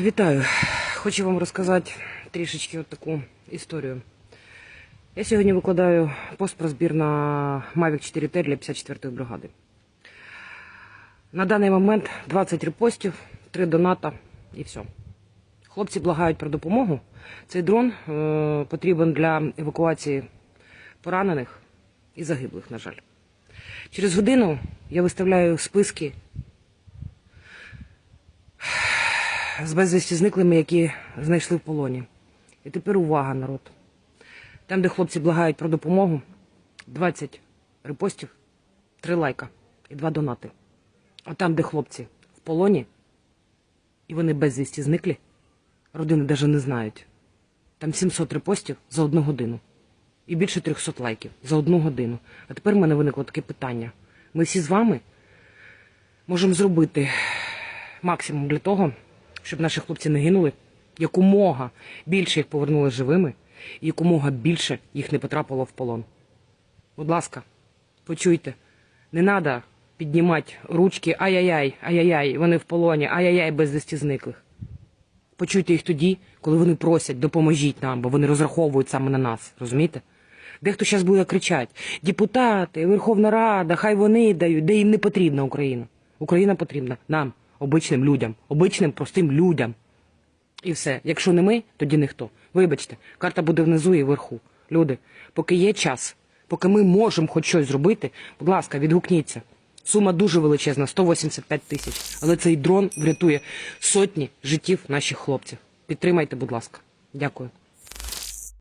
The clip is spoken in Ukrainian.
Вітаю! Хочу вам розказати трішечки от таку історію. Я сьогодні викладаю пост про збір на Mavic 4T для 54-ї бригади. На даний момент 20 репостів, 3 доната і все. Хлопці благають про допомогу. Цей дрон е, потрібен для евакуації поранених і загиблих, на жаль. Через годину я виставляю списки з безвісті зниклими, які знайшли в полоні. І тепер увага, народ. Там, де хлопці благають про допомогу, 20 репостів, 3 лайка і 2 донати. А там, де хлопці в полоні, і вони безвісті зниклі, родини навіть не знають. Там 700 репостів за одну годину. І більше 300 лайків за одну годину. А тепер в мене виникло таке питання. Ми всі з вами можемо зробити максимум для того, щоб наші хлопці не гинули, якомога більше їх повернули живими, і якомога більше їх не потрапило в полон. Будь ласка, почуйте, не треба піднімати ручки ай-яй-яй, ай-яй-яй, вони в полоні, ай-яй-яй без вісті зниклих. Почуйте їх тоді, коли вони просять, допоможіть нам, бо вони розраховують саме на нас, розумієте? Дехто зараз буде кричати: депутати, Верховна Рада, хай вони дають, де їм не потрібна Україна. Україна потрібна нам, обичним людям, обичним простим людям. І все. Якщо не ми, тоді ніхто. Вибачте, карта буде внизу і вверху. Люди, поки є час, поки ми можемо хоч щось зробити, будь ласка, відгукніться. Сума дуже величезна 185 тисяч. Але цей дрон врятує сотні життів наших хлопців. Підтримайте, будь ласка. Дякую.